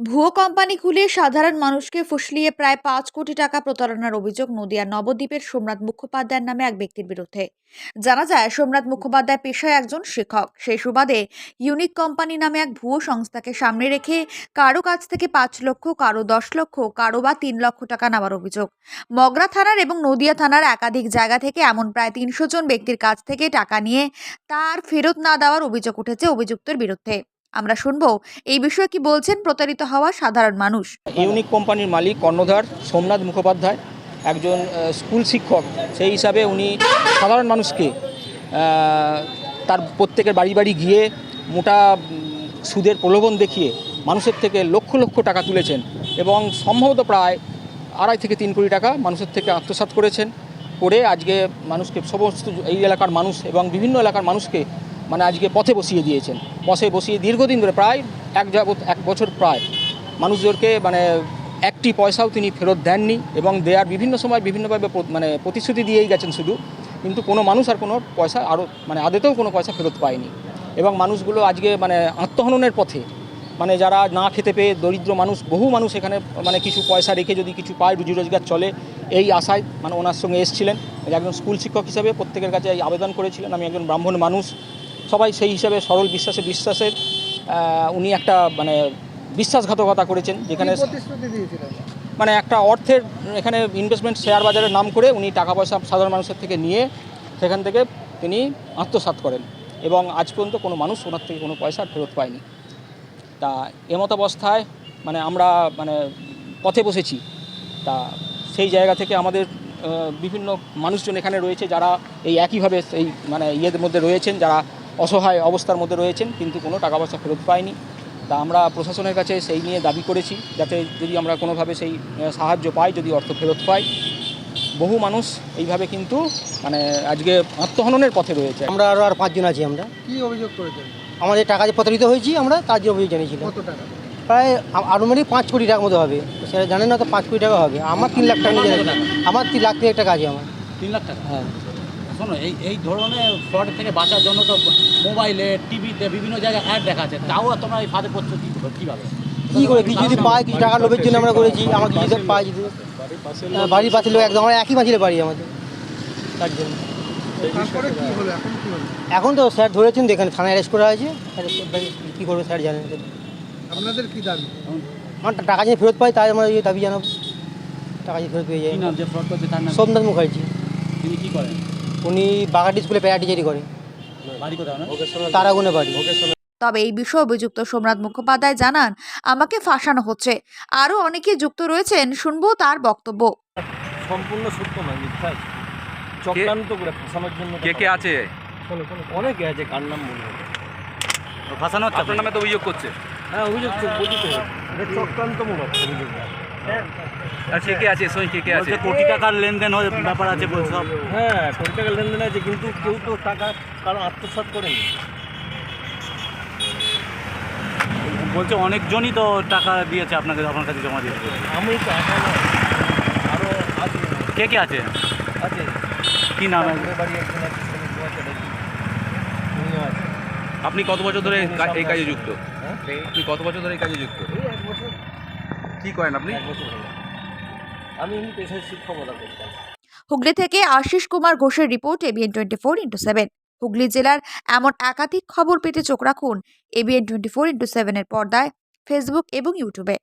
ভুয়ো কোম্পানি খুলে সাধারণ মানুষকে ফুসলিয়ে প্রায় পাঁচ কোটি টাকা প্রতারণার অভিযোগ নদিয়ার নবদ্বীপের সোমনাথ মুখোপাধ্যায়ের নামে এক ব্যক্তির বিরুদ্ধে। জানা যায়, সোমনাথ মুখোপাধ্যায় পেশায় একজন শিক্ষক। সেই সুবাদে ইউনিক কোম্পানি নামে এক ভুয়ো সংস্থাকে সামনে রেখে কারও কাছ থেকে পাঁচ লক্ষ, কারও দশ লক্ষ, কারও বা তিন লক্ষ টাকা নেওয়ার অভিযোগ। মগরা থানার এবং নদিয়া থানার একাধিক জায়গা থেকে এমন প্রায় তিনশো জন ব্যক্তির কাছ থেকে টাকা নিয়ে তার ফেরত না দেওয়ার অভিযোগ উঠেছে অভিযুক্তের বিরুদ্ধে। আমরা শুনব, এই বিষয়ে কি বলছেন প্রতারিত হওয়া সাধারণ মানুষ? ইউনিক কোম্পানির মালিক কর্ণধার সোমনাথ মুখোপাধ্যায়, একজন স্কুল শিক্ষক। সেই হিসাবে উনি সাধারণ মানুষকে তার প্রত্যেকের বাড়ি বাড়ি গিয়ে মোটা সুদের প্রলোভন দেখিয়ে মানুষের থেকে লক্ষ লক্ষ টাকা তুলেছেন এবং সম্ভবত প্রায় আড়াই থেকে তিন কোটি টাকা মানুষের থেকে আত্মসাৎ করেছেন। করে আজকে মানুষকে সমস্ত এই এলাকার মানুষ এবং বিভিন্ন এলাকার মানুষকে মানে আজকে পথে বসিয়ে দিয়েছেন। পথে বসিয়ে দীর্ঘদিন ধরে প্রায় এক যাবত এক বছর প্রায় মানুষদেরকে মানে একটি পয়সাও তিনি ফেরত দেননি এবং দেয়ার বিভিন্ন সময় বিভিন্নভাবে মানে প্রতিশ্রুতি দিয়েই গেছেন শুধু। কিন্তু কোনো মানুষ আর কোনো পয়সা আরও মানে আদেতেও কোনো পয়সা ফেরত পায়নি। এবং মানুষগুলো আজকে মানে আত্মহননের পথে মানে যারা না খেতে পেয়ে দরিদ্র মানুষ, বহু মানুষ এখানে মানে কিছু পয়সা রেখে যদি কিছু পায়, রুজি রোজগার চলে, এই আশায় মানে ওনার সঙ্গে এসেছিলেন। একজন স্কুল শিক্ষক হিসেবে প্রত্যেকের কাছে এই আবেদন করেছিলেন। আমি একজন ব্রাহ্মণ মানুষ সবাই সেই হিসাবে সরল বিশ্বাসে বিশ্বাসের উনি একটা মানে বিশ্বাসঘাতকতা করেছেন যেখানে মানে একটা অর্থের এখানে ইনভেস্টমেন্ট শেয়ার বাজারের নাম করে উনি টাকা পয়সা সাধারণ মানুষের থেকে নিয়ে সেখান থেকে তিনি আত্মসাৎ করেন এবং আজ পর্যন্ত কোনো মানুষ ওনার থেকে কোনো পয়সা ফেরত পায়নি। তা এমত অবস্থায় মানে আমরা মানে পথে বসেছি। তা সেই জায়গা থেকে আমাদের বিভিন্ন মানুষজন এখানে রয়েছে যারা এই একইভাবে এই মানে ইয়েদের মধ্যে রয়েছেন যারা অসহায় অবস্থার মধ্যে রয়েছেন কিন্তু কোনো টাকা পয়সা ফেরত পায়নি। তা আমরা প্রশাসনের কাছে সেই নিয়ে দাবি করেছি যাতে যদি আমরা কোনোভাবে সেই সাহায্য পাই যদি অর্থ ফেরত পাই। বহু মানুষ এইভাবে কিন্তু মানে আজকে আত্মহননের পথে রয়েছে। আমরা আরও আর পাঁচজন আছি আমরা। কি অভিযোগ করেছেন? আমাদের টাকা যে প্রতারিত হয়েছি আমরা তার জন্য অভিযোগ জানিয়েছিলাম। কত টাকা? প্রায় আনুমানিক পাঁচ কোটি টাকার মতো হবে। সেটা জানেন না তো পাঁচ কোটি টাকা হবে। আমার তিন লাখ টাকা আমার তিন লাখ তিন টাকা আছে আমার। তিন লাখ টাকা? হ্যাঁ। শোনো এই এই ধরনের ফ্রড থেকে বাঁচার জন্য তো মোবাইলে টিভিতে বিভিন্ন জায়গায় অ্যাড দেখাচ্ছে তাও আর তোমরা এই ফাঁদে পড়ছো কি কীভাবে? কী করে কিছু যদি পাই কিছু টাকা লোভের জন্য আমরা করেছি আমার কিছু যদি পাই যদি বাড়ির পাশে লোক একদম আমরা একই মাঝিরে বাড়ি আমাদের। তার জন্য তারপরে কি হলো এখন কি হলো? এখন তো স্যার ধরেছেন তো এখানে থানায় অ্যারেস্ট করা হয়েছে। কী করবে স্যার জানেন আপনাদের কি দাবি? আমার টাকা যদি ফেরত পাই তাই আমরা এই দাবি জানাব। টাকা যদি ফেরত পেয়ে কি যায় করছে সোমনাথ মুখার্জি। তিনি কি করেন? উনি বাগাটি স্কুলে প্যারা টিচারি করে তারাগুনে বাড়ি। তবে এই বিষয়ে অভিযুক্ত সোমনাথ মুখোপাধ্যায় জানান আমাকে ফাঁসানো হচ্ছে। আরও অনেকে যুক্ত রয়েছেন শুনব তার বক্তব্য। সম্পূর্ণ সত্য নয় মিথ্যা। চক্রান্ত করে ফাঁসানোর জন্য কে কে আছে? অনেকে আছে কার নাম বলব ফাঁসানো হচ্ছে আপনার নামে তো অভিযোগ করছে। হ্যাঁ অভিযোগ বলিতে চক্রান্তমূলক অভিযোগটা আর কে কে আছে? সঙ্গে কে কে আছে? কোটি টাকার লেনদেন হয়ে ব্যাপার আছে বলছে সব। হ্যাঁ কোটি টাকা লেনদেন আছে কিন্তু কেউ তো টাকা কারও আত্মসাৎ করেনি। বলছে অনেকজনই তো টাকা দিয়েছে আপনাকে আপনার কাছে জমা দিয়েছে। আমি তো একা আরও আছে। কে কে আছে? আছে। কি নাম? আপনি কত বছর ধরে এই এই কাজে যুক্ত? হ্যাঁ? আপনি কত বছর ধরে এই কাজে যুক্ত? কি করেন আপনি? এক বছর হলো। আমি এমনি পেশায় শিক্ষকতা করতাম। হুগলি থেকে আশিস কুমার ঘোষের report ABN twenty four into seven Hooghly জেলার এমন একাধিক খবর পেতে চোখ রাখুন এবিএন টোয়েন্টি ফোর ইন্টু সেভেনের পর্দায় ফেসবুক এবং ইউটিউবে